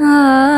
啊。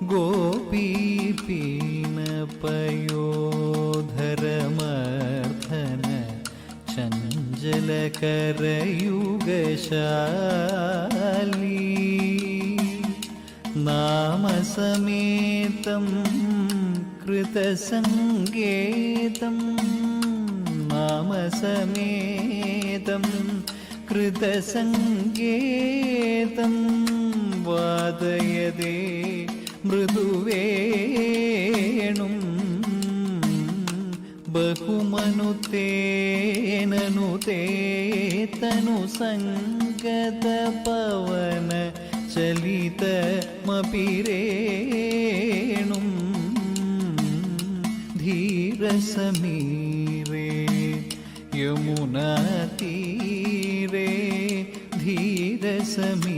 ഗോപീപീനപയോധരമർദ്ധന ചഞ്ചലകരയുഗശാലി നാമസമേതം കൃതസംഗേതം നാമസമേതം കൃതസംഗേതം വാദയതേ മൃദുവേണും ബഹുമനു തേനു തേതനു സംഗത പവന ചലിതമപിരേണും ധീരസമീരേ യമുനാതീരേ ധീരസമീരേ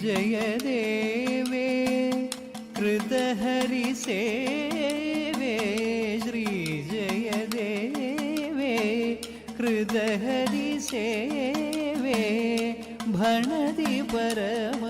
श्रीजयदेवे कृतहरिसेवे श्रीजयदेवे कृतहरिसेवे भणति परमरमणीयम्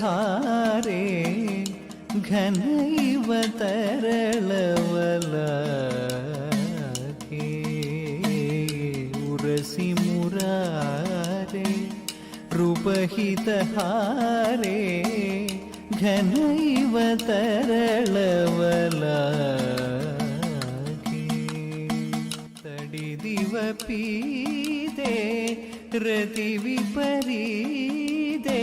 ಹಾರೇ ಘನೈವ ತರಳವಲ ಉರಸಿ ಮುರಾರೆ ರೂಪಹಿತ ಹಾರೇ ಘನೈವ ತರಳವಲ ತಡಿದಿವ ಪೀದೆ ರತಿ ವಿಪರೀದೆ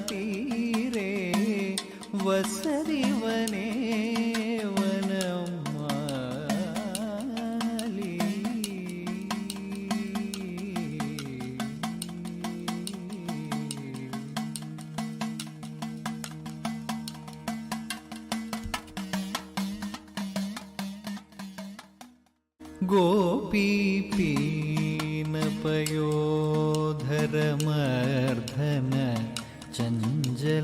यमुनातीरे वसति वने वनमाली गोपीपीनपयोधरमर्धन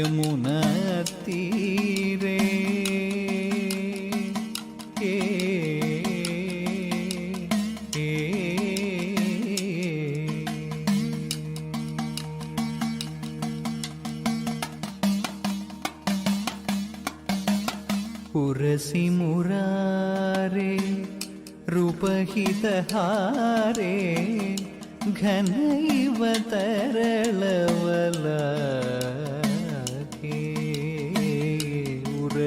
ಯಮುನ ತೀರೆ ಏ ಪುರಸಿ ಮುರಾರೆ ರೂಪಹಿತಹಾರೆ ಘನೈವ ತರಳವ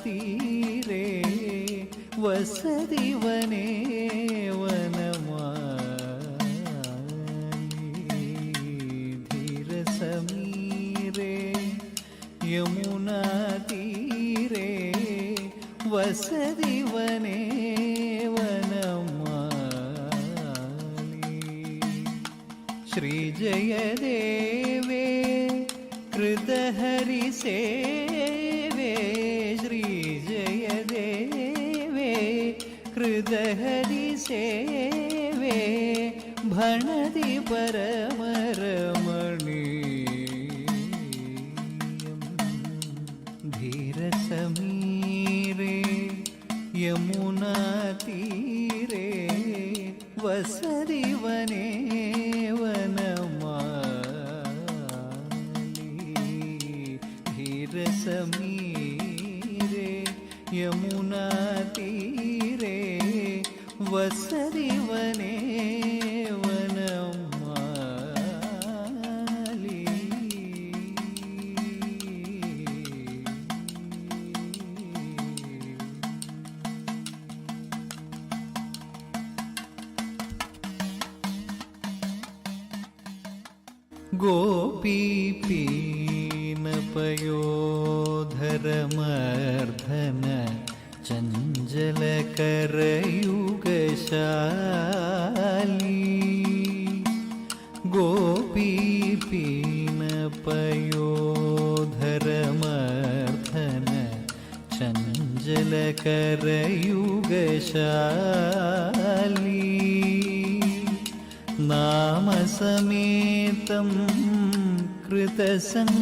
வளர்த்தீரே வசதிவனே வனமார சமீரே யமுனா தீரே வசதிவனே कृतहरिसेवे भणति परमरमणीयम् धीरसमीरे यमुनातीरे वसति वने गोपीपीनपयोधरमर्धन चञ्चलकरयुगशाली गोपीपीनपयोधरमर्धन चञ्चलकरयुगशाली नामसमेतं कृतसङ्गेतं